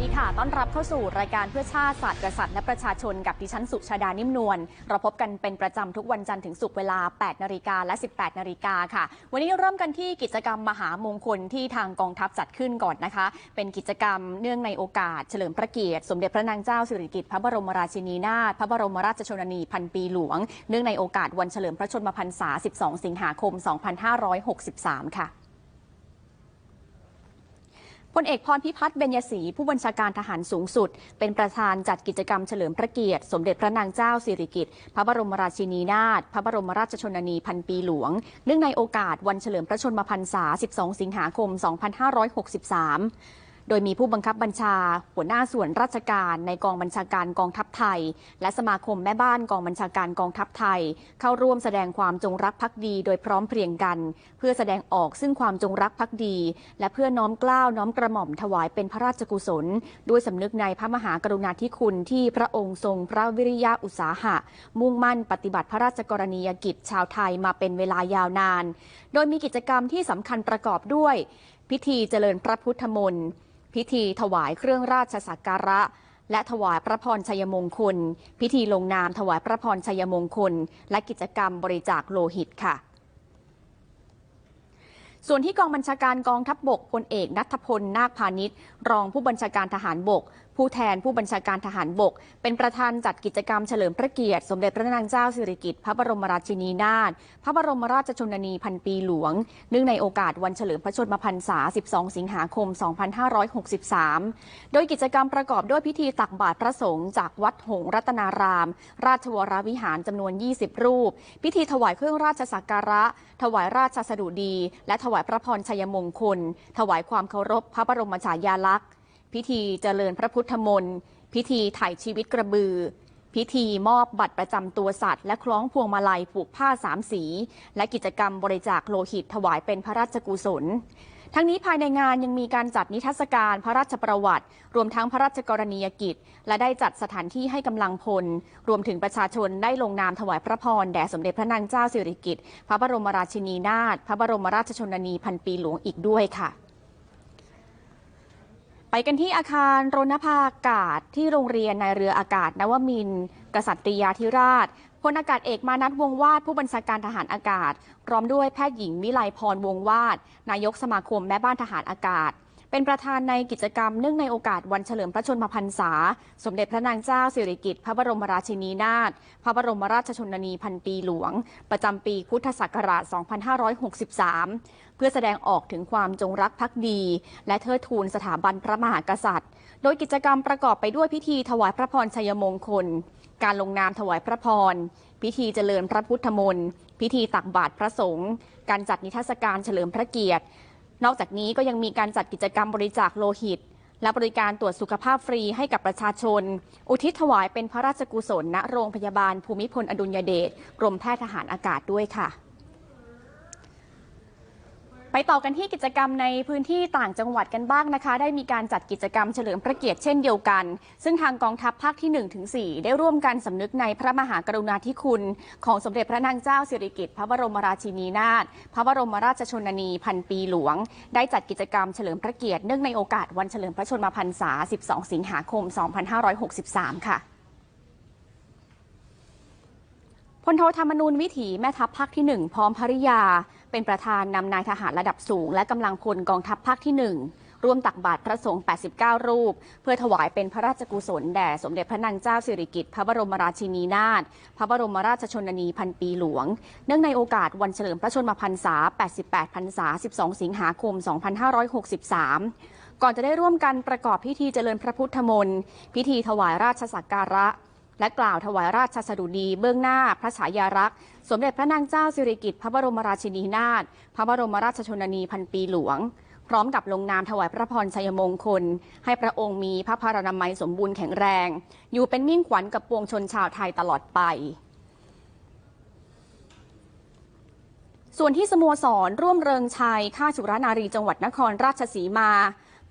ดีค่ะ ต้อนรับเข้าสู่รายการเพื่อชาติศาสตร์กษัตริย์และประชาชนกับดิฉันสุชาดานิ่มนวล เราพบกันเป็นประจำทุกวันจันทร์ถึงศุกร์เวลา 8 นาฬิกาและ 18 นาฬิกาค่ะ วันนี้เริ่มกันที่กิจกรรมมหามงคลที่ทางกองทัพจัดขึ้นก่อนนะคะ เป็นกิจกรรมเนื่องในโอกาส เฉลิมพระเกียรติ สมเด็จพระนางเจ้าสิริกิติ์พระบรมราชินีนาถ พระบรมราชชนนีพันปีหลวง เนื่องในโอกาสวันเฉลิมพระชนมพรรษา 12 สิงหาคม 2563 ค่ะ พลเอกพรพิพัฒน์เบญยศรีผู้บัญชาการทหารสูงสุด เป็นประธานจัดกิจกรรมเฉลิมพระเกียรติ สมเด็จพระนางเจ้าสิริกิติ์พระบรมราชินีนาถพระบรมราชชนนีพันปีหลวง เนื่องในโอกาสวันเฉลิมพระชนมพรรษา 12 สิงหาคม 2563 โดยมีผู้บังคับบัญชา หัวหน้าส่วนราชการในกองบัญชาการกองทัพไทย และสมาคมแม่บ้านกองบัญชาการกองทัพไทย เข้าร่วมแสดงความจงรักภักดีโดยพร้อมเพรียงกัน เพื่อแสดงออกซึ่งความจงรักภักดี และเพื่อน้อมเกล้าวน้อมกระหม่อมถวายเป็นพระราชกุศล ด้วยสำนึกในพระมหากรุณาธิคุณที่พระองค์ทรงพระวิริยะอุตสาหะ มุ่งมั่นปฏิบัติพระราชกรณียกิจชาวไทยมาเป็นเวลายาวนาน โดยมีกิจกรรมที่สำคัญประกอบด้วย พิธีเจริญพระพุทธมนต์ พิธีถวายเครื่องราชสักการะ และถวายพระพรชัยมงคล พิธีลงนามถวายพระพรชัยมงคล และกิจกรรมบริจาคโลหิตค่ะ ส่วนที่กองบัญชาการกองทัพบบกพลเอกนัทพลนาคพาณิชย์ รองผู้บัญชาการทหารบก ผู้แทนผู้บัญชาการทหารบก เป็นประธานจัดกิจกรรมเฉลิมพระเกียรติ สมเด็จพระนางเจ้าสิริกิติ์พระบรมราชินีนาถพระบรมราชชนนีพันปีหลวง เนื่องในโอกาสวันเฉลิมพระชนมพรรษา 12 สิงหาคม 2563 โดยกิจกรรมประกอบด้วยพิธีตักบาตรพระสงฆ์จากวัดหงรัตนาราม ราชวรวิหารจำนวน 20 รูป พิธีถวายเครื่องราชสักการะ ถวายราชสดุดี และถวายพระพรชัยมงคล ถวายความเคารพพระบรมฉายาลักษณ์ พิธีเจริญพระพุทธมนต์ พิธีถ่ายชีวิตกระบือ พิธีมอบบัตรประจำตัวสัตว์ และคล้องพวงมาลัยผูกผ้าสามสี และกิจกรรมบริจาคโลหิตถวายเป็นพระราชกุศล ทั้งนี้ภายในงานยังมีการจัดนิทรรศการพระราชประวัติ รวมทั้งพระราชกรณียกิจ และได้จัดสถานที่ให้กำลังพล รวมถึงประชาชนได้ลงนามถวายพระพรแด่สมเด็จพระนางเจ้าสิริกิติ์พระบรมราชินีนาถพระบรมราชชนนีพันปีหลวงอีกด้วยค่ะไปกันที่อาคารรณภาอากาศที่โรงเรียนในเรืออากาศนวมิน กษัตริยาธิราช ลอากาศเอกมานัทวงวาดผู้บัญชาการทหารอากาศ พร้อมด้วยแพทย์หญิงวิไลพรวงวาด นายกสมาคมแม่บ้านทหารอากาศ เป็นประธานในกิจกรรมเนื่องในโอกาสวันเฉลิมพระชนมพรรษา สมเด็จพระนางเจ้าสิริกิติ์พระบรมราชินีนาถพระบรมราชชนนีพันปีหลวง ประจำปีพุทธศักราช 2563 เพื่อแสดงออกถึงความจงรักภักดี และเทิดทูนสถาบันพระมหากษัตริย์ โดยกิจกรรมประกอบไปด้วยพิธีถวายพระพรชัยมงคล การลงนามถวายพระพรพิธีเจริญพระพุทธมนต์ พิธีตักบาตรพระสงฆ์ การจัดนิทรรศการเฉลิมพระเกียรติ นอกจากนี้ก็ยังมีการจัดกิจกรรมบริจาคโลหิต และบริการตรวจสุขภาพฟรีให้กับประชาชน อุทิศถวายเป็นพระราชกุศลณโรงพยาบาลภูมิพลอดุลยเดชกรมแพทย์ทหารอากาศด้วยค่ะ ไปต่อกันที่กิจกรรมในพื้นที่ต่างจังหวัดกันบ้างนะคะ ได้มีการจัดกิจกรรมเฉลิมพระเกียรติเช่นเดียวกัน ซึ่งทางกองทัพภาคที่1ถึง4ได้ร่วมกันสำนึกในพระมหากรุณาธิคุณ ของสมเด็จพระนางเจ้าสิริกิติ์พระบรมราชินีนาถพระบรมราชชนนีพันปีหลวง ได้จัดกิจกรรมเฉลิมพระเกียรติเนื่องในโอกาสวันเฉลิมพระชนมพรรษา 12 สิงหาคม 2563 ค่ะพลโทธรรมนูญวิถีแม่ทัพภาคที่ 1 พร้อมภริยา เป็นประธานนำนายทหารระดับสูง และกำลังพลกองทัพภาคที่1ร่วมตักบาตรพระสงฆ์ 89 รูป เพื่อถวายเป็นพระราชกุศลแด่ สมเด็จพระนางเจ้าสิริกิติ์พระบรมราชินีนาถ พระบรมราชชนนีพันปีหลวง เนื่องในโอกาสวันเฉลิมพระชนมพรรษา 88 พรรษา 12 สิงหาคม 2563 ก่อนจะได้ร่วมกันประกอบพิธีเจริญพระพุทธมนต์ พิธีถวายราชสักการะ และกล่าวถวายราชสดุดีเบื้องหน้าพระฉายารักษ์ สมเด็จพระนางเจ้าสิริกิติ์พระบรมราชินีนาถพระบรมราชชนนีพันปีหลวง พร้อมกับลงนามถวายพระพรชัยมงคล ให้พระองค์มีพระพรานามัยสมบูรณ์แข็งแรง อยู่เป็นมิ่งขวัญกับปวงชนชาวไทยตลอดไปส่วนที่สโมสรร่วมเริงชัยข้าสุรนารีจังหวัดนครราชสีมา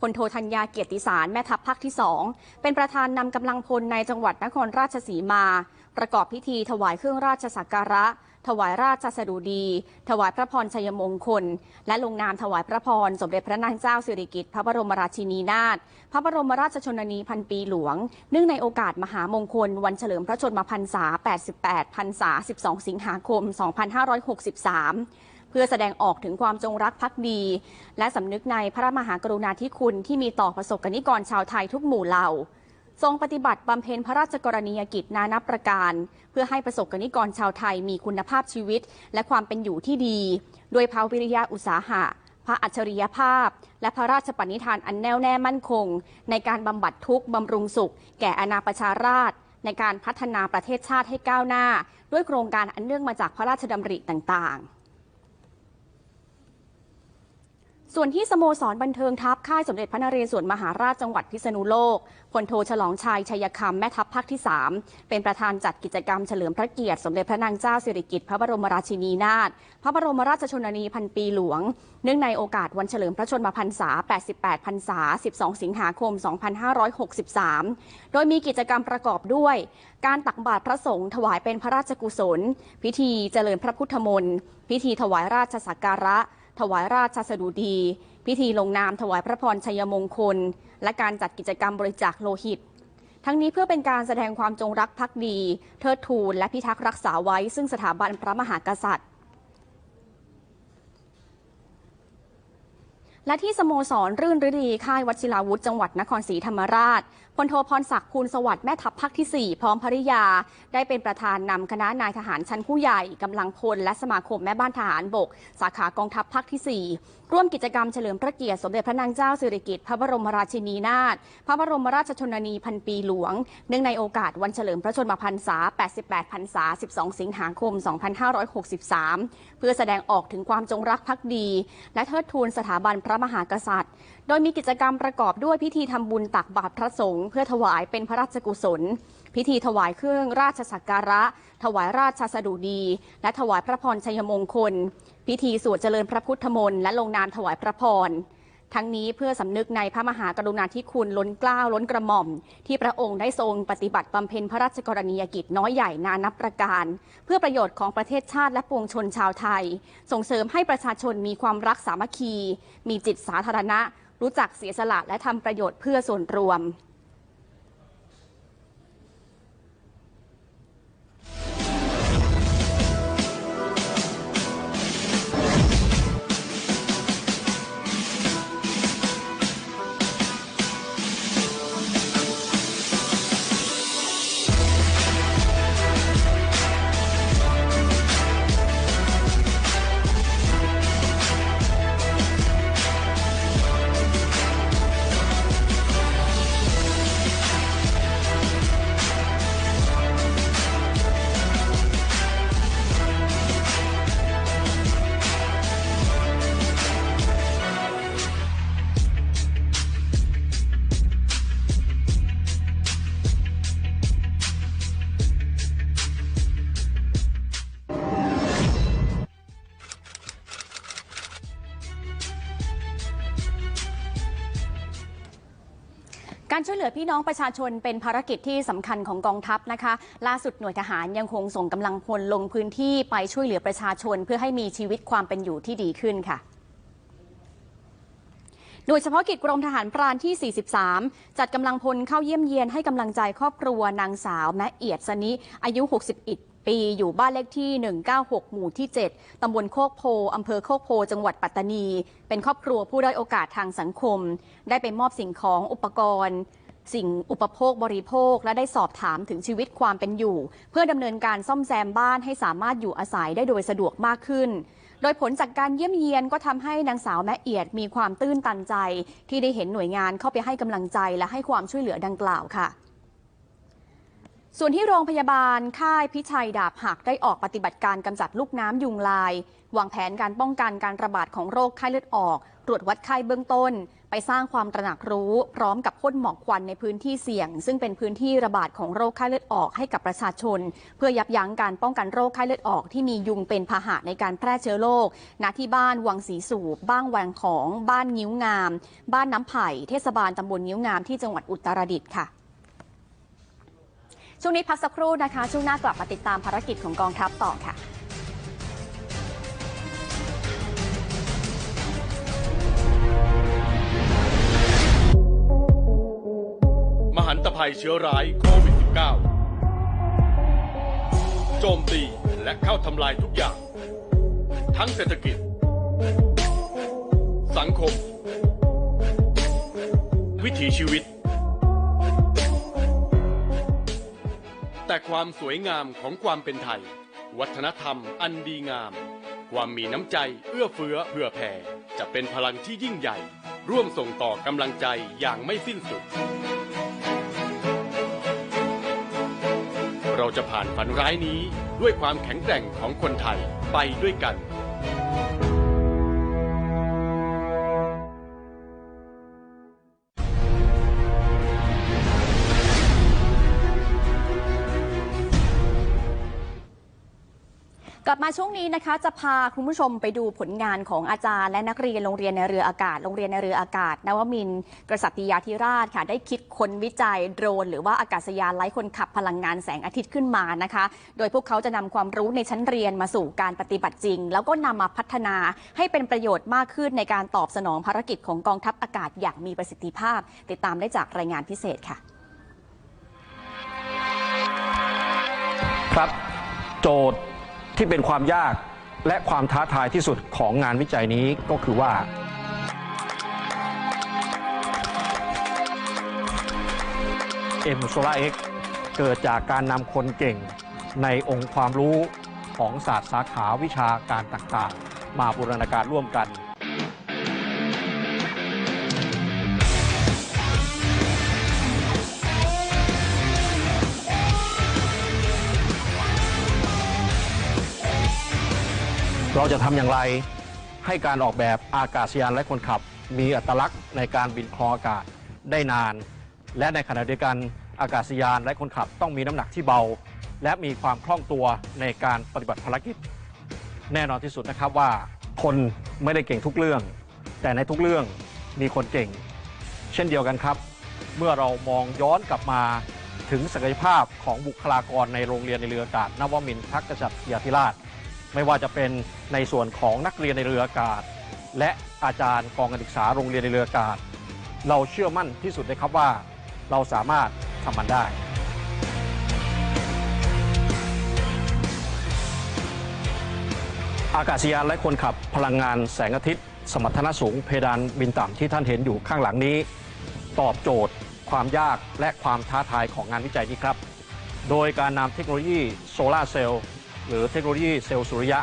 พลโทธัญญาเกียรติสารแม่ทัพภาคที่ 2 เป็นประธานนำกำลังพลในจังหวัดนครราชสีมา ประกอบพิธีถวายเครื่องราชสักการะ ถวายราชสดุดี ถวายพระพรชัยมงคล และลงนามถวายพระพร สมเด็จพระนางเจ้าสิริกิติ์พระบรมราชินีนาถพระบรมราชชนนีพันปีหลวง เนื่องในโอกาสมหามงคล วันเฉลิมพระชนมพรรษา 88 พรรษา 12 สิงหาคม 2563 พื่อแสดงออกถึงความจงรักภักดี และสำนึกในพระมหากรุณาธิคุณที่มีต่อประสบกนิกรชาวไทยทุกหมู่เหล่า ทรงปฏิบัติบำเพ็ญพระราชกรณียกิจนานับประการ เพื่อให้ประสบกนิกรชาวไทยมีคุณภาพชีวิต และความเป็นอยู่ที่ดี ด้วยภาวิริยะอุตสาหะพระอัจฉริยภาพ และพระราชปณิธานอันแน่วแน่มั่นคง ในการบำบัดทุกข์บำรุงสุข แก่อาณาประชาราษฎร์ในการพัฒนาประเทศชาติให้ก้าวหน้า ด้วยโครงการอันเนื่องมาจากพระราชดำริต่างๆ ส่วนที่สโมสรบันเทิงทัพค่ายสมเด็จพระนเรศวรมหาราชจังหวัดพิษณุโลกพลโทฉลองชัยชัยคำแม่ทัพภาคที่ 3 เป็นประธานจัดกิจกรรมเฉลิมพระเกียรติ สมเด็จพระนางเจ้าสิริกิติ์พระบรมราชินีนาถพระบรมราชชนนีพันปีหลวง เนื่องในโอกาสวันเฉลิมพระชนมพรรษา 88 พรรษา 12 สิงหาคม 2563 โดยมีกิจกรรมประกอบด้วย การตักบาตรพระสงฆ์ถวายเป็นพระราชกุศล พิธีเจริญพระพุทธมนต์พิธีถวายราชสักการะ ถวายราชสดุดี พิธีลงนามถวายพระพรชัยมงคล และการจัดกิจกรรมบริจาคโลหิต ทั้งนี้เพื่อเป็นการแสดงความจงรักภักดี เทิดทูนและพิทักษ์รักษาไว้ซึ่งสถาบันพระมหากษัตริย์ และที่สโมสรรื่นฤดีค่ายวชิราวุธจังหวัดนครศรีธรรมราชพลโทพรศักดิ์คูลสวัสดิ์แม่ทัพภาคที่ 4 พร้อมภริยา ได้เป็นประธานนำคณะนายทหารชั้นผู้ใหญ่กำลังพลและสมาคมแม่บ้านทหารบก สาขากองทัพภาคที่ 4ร่วมกิจกรรมเฉลิมพระเกียรติสมเด็จพระนางเจ้าสิริกิติ์พระบรมราชินีนาถพระบรมราชชนนีพันปีหลวง เนื่องในโอกาสวันเฉลิมพระชนมพรรษา 88 พรรษา 12 สิงหาคม 2563 เพื่อแสดงออกถึงความจงรักภักดี และเทิดทูนสถาบันพระมหากษัตริย์ โดยมีกิจกรรมประกอบด้วยพิธีทำบุญตักบาตรพระสงฆ์เพื่อถวายเป็นพระราชกุศลพิธีถวายเครื่องราชสักการะ ถวายราชสดุดี และถวายพระพรชัยมงคล พิธีสวดเจริญพระพุทธมนต์และลงนามถวายพระพร ทั้งนี้เพื่อสำนึกในพระมหากรุณาธิคุณล้นเกล้าล้นกระหม่อม ที่พระองค์ได้ทรงปฏิบัติบำเพ็ญพระราชกรณียกิจน้อยใหญ่นานับประการ เพื่อประโยชน์ของประเทศชาติและปวงชนชาวไทย ส่งเสริมให้ประชาชนมีความรักสามัคคี มีจิตสาธารณะ รู้จักเสียสละและทำประโยชน์เพื่อส่วนรวม การช่วยเหลือพี่น้องประชาชนเป็นภารกิจที่สำคัญของกองทัพนะคะ ล่าสุดหน่วยทหารยังคงส่งกำลังพลลงพื้นที่ไปช่วยเหลือประชาชน เพื่อให้มีชีวิตความเป็นอยู่ที่ดีขึ้นค่ะโดยเฉพาะกิจกรมทหารพรานที่ 43 จัดกำลังพลเข้าเยี่ยมเยียนให้กำลังใจครอบครัวนางสาวแมะเอียดสนิอายุ 61 ปี อยู่บ้านเลขที่ 196 หมู่ที่ 7 ตำบลโคกโพ อำเภอโคกโพ จังหวัดปัตตานี เป็นครอบครัวผู้ด้อยโอกาสทางสังคม ได้ไปมอบสิ่งของอุปกรณ์สิ่งอุปโภคบริโภคและได้สอบถามถึงชีวิตความเป็นอยู่ เพื่อดำเนินการซ่อมแซมบ้านให้สามารถอยู่อาศัยได้โดยสะดวกมากขึ้น โดยผลจากการเยี่ยมเยียนก็ทำให้นางสาวแม่เอียดมีความตื้นตันใจ ที่ได้เห็นหน่วยงานเข้าไปให้กำลังใจและให้ความช่วยเหลือดังกล่าวค่ะ ส่วนที่โรงพยาบาลค่ายพิชัยดาบหักได้ออกปฏิบัติการกำจัดลูกน้ำยุงลาย วางแผนการป้องกันการระบาดของโรคไข้เลือดออก ตรวจวัดไข้เบื้องต้น ไปสร้างความตระหนักรู้ พร้อมกับพ่นหมอกควันในพื้นที่เสี่ยง ซึ่งเป็นพื้นที่ระบาดของโรคไข้เลือดออกให้กับประชาชน เพื่อยับยั้งการป้องกันโรคไข้เลือดออก ที่มียุงเป็นพาหะในการแพร่เชื้อโรคณที่บ้านวังสีสูบ บ้างวังของ บ้านงิ้วงาม บ้านน้ำไผ่ เทศบาลตำบลงิ้วงามที่จังหวัดอุตรดิตถ์ค่ะ ช่วงนี้พักสักครู่นะคะ ช่วงหน้ากลับมาติดตามภารกิจของกองทัพต่อค่ะมหันตภัยเชื้อร้ายโควิด -19 โจมตีและเข้าทำลายทุกอย่าง ทั้งเศรษฐกิจ สังคม วิถีชีวิต แต่ความสวยงามของความเป็นไทย วัฒนธรรมอันดีงาม ความมีน้ำใจเอื้อเฟื้อเผื่อแผ่ จะเป็นพลังที่ยิ่งใหญ่ ร่วมส่งต่อกำลังใจอย่างไม่สิ้นสุด เราจะผ่านฝันร้ายนี้ด้วยความแข็งแกร่งของคนไทยไปด้วยกัน กลับมาช่วงนี้นะคะ จะพาคุณผู้ชมไปดูผลงานของอาจารย์ และนักเรียนโรงเรียนในเรืออากาศ โรงเรียนในเรืออากาศ นวมินทร์กษัตริยาธิราชค่ะ ได้คิดค้นวิจัยโดรน หรือว่าอากาศยานไร้คนขับพลังงานแสงอาทิตย์ขึ้นมานะคะ โดยพวกเขาจะนำความรู้ในชั้นเรียนมาสู่การปฏิบัติจริง แล้วก็นำมาพัฒนาให้เป็นประโยชน์มากขึ้นในการตอบสนองภารกิจของกองทัพอากาศอย่างมีประสิทธิภาพ ติดตามได้จากรายงานพิเศษค่ะ ครับ โจทย์ ที่เป็นความยากและความท้าทายที่สุดของงานวิจัยนี้ก็คือว่า M Solar X เกิดจากการนำคนเก่งในองค์ความรู้ของศาสตร์สาขาวิชาการต่างๆ มาบูรณาการร่วมกัน เราจะทำอย่างไรให้การออกแบบอากาศยานและคนขับ มีอัตลักษณ์ในการบินคลองอากาศได้นาน และในขณะเดียวกันอากาศยานและคนขับต้องมีน้ำหนักที่เบา และมีความคล่องตัวในการปฏิบัติภารกิจ แน่นอนที่สุดนะครับว่า คนไม่ได้เก่งทุกเรื่อง แต่ในทุกเรื่องมีคนเก่ง เช่นเดียวกันครับ เมื่อเรามองย้อนกลับมาถึงศักยภาพของบุคลากรในโรงเรียนในเรืออากาศนวมินทรทักกษัตยาธิราช ไม่ว่าจะเป็นในส่วนของนักเรียนในเรืออากาศ และอาจารย์กองการศึกษาโรงเรียนในเรืออากาศ เราเชื่อมั่นที่สุดเลยครับว่า เราสามารถทำมันได้ อากาศยานและคนขับพลังงานแสงอาทิตย์ สมรรถนะสูงเพดานบินต่ำที่ท่านเห็นอยู่ข้างหลังนี้ ตอบโจทย์ ความยากและความท้าทายของงานวิจัยนี้ครับ โดยการนำเทคโนโลยีโซลาร์เซลล์ หรือเทคโนโลยีเซลล์สุริยะ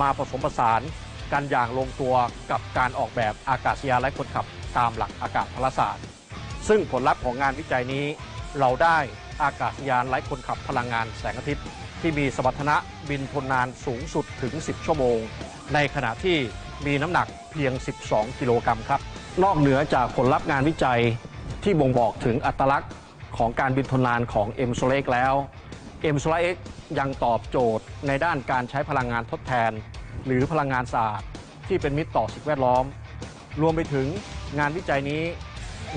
มาผสมผสานกันอย่างลงตัวกับการออกแบบอากาศยานและคนขับตามหลักอากาศพลศาสตร์ ซึ่งผลลัพธ์ของงานวิจัยนี้ เราได้อากาศยานไร้คนขับพลังงานแสงอาทิตย์ ที่มีสมรรถนะบินทนนานสูงสุดถึง 10 ชั่วโมง ในขณะที่มีน้ำหนักเพียง 12 กิโลกรัมครับ นอกเหนือจากผลลัพธ์งานวิจัยที่บ่งบอกถึงอัตลักษณ์ของการบินทนนานของ M s o l a X แล้ว M s o l a X ยังตอบโจทย์ในด้านการใช้พลังงานทดแทน หรือพลังงานสะอาดที่เป็นมิตรต่อสิ่งแวดล้อม รวมไปถึงงานวิจัยนี้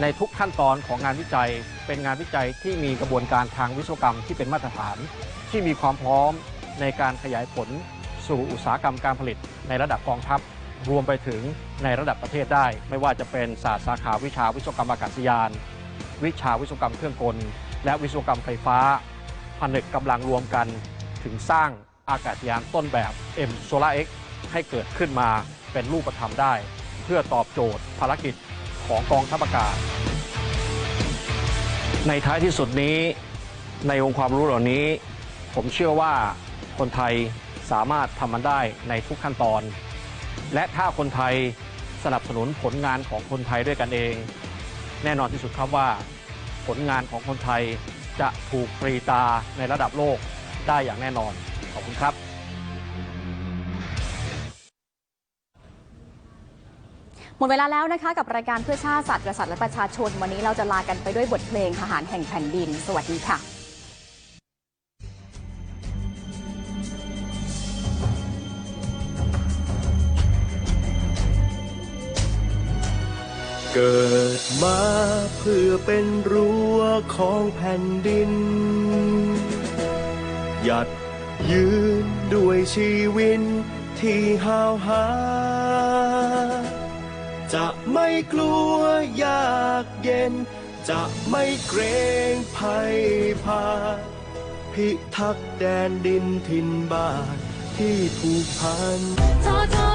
ในทุกขั้นตอนของงานวิจัย เป็นงานวิจัยที่มีกระบวนการทางวิศวกรรมที่เป็นมาตรฐาน ที่มีความพร้อมในการขยายผลสู่อุตสาหกรรมการผลิตในระดับกองทัพ รวมไปถึงในระดับประเทศได้ ไม่ว่าจะเป็นศาสตร์สาขาวิชาวิศวกรรมอากาศยาน วิชาวิศวกรรมเครื่องกล และวิศวกรรมไฟฟ้า ผนึกกำลังรวมกันถึงสร้างอากาศยานต้นแบบ M Solar X ให้เกิดขึ้นมาเป็นรูปธรรมได้ เพื่อตอบโจทย์ภารกิจของกองทัพอากาศ ในท้ายที่สุดนี้ในองค์ความรู้เหล่านี้ ผมเชื่อว่าคนไทยสามารถทำมันได้ในทุกขั้นตอน และถ้าคนไทยสนับสนุนผลงานของคนไทยด้วยกันเอง แน่นอนที่สุดครับว่า ผลงานของคนไทยจะถูกปรีตาในระดับโลกได้อย่างแน่นอน ขอบคุณครับหมดเวลาแล้วนะคะ กับรายการเพื่อชาติศาสตร์กษัตริย์และประชาชน วันนี้เราจะลากันไปด้วยบทเพลงทหารแห่งแผ่นดิน สวัสดีค่ะ เกิดมาเพื่อเป็นรั้วของแผ่นดิน หยัดยืนด้วยชีวิตที่ห้าวหา จะไม่กลัวยากเย็น จะไม่เกรงภัยพา พิทักษ์แดนดินถิ่นบ้านที่ผูกพันทอทอ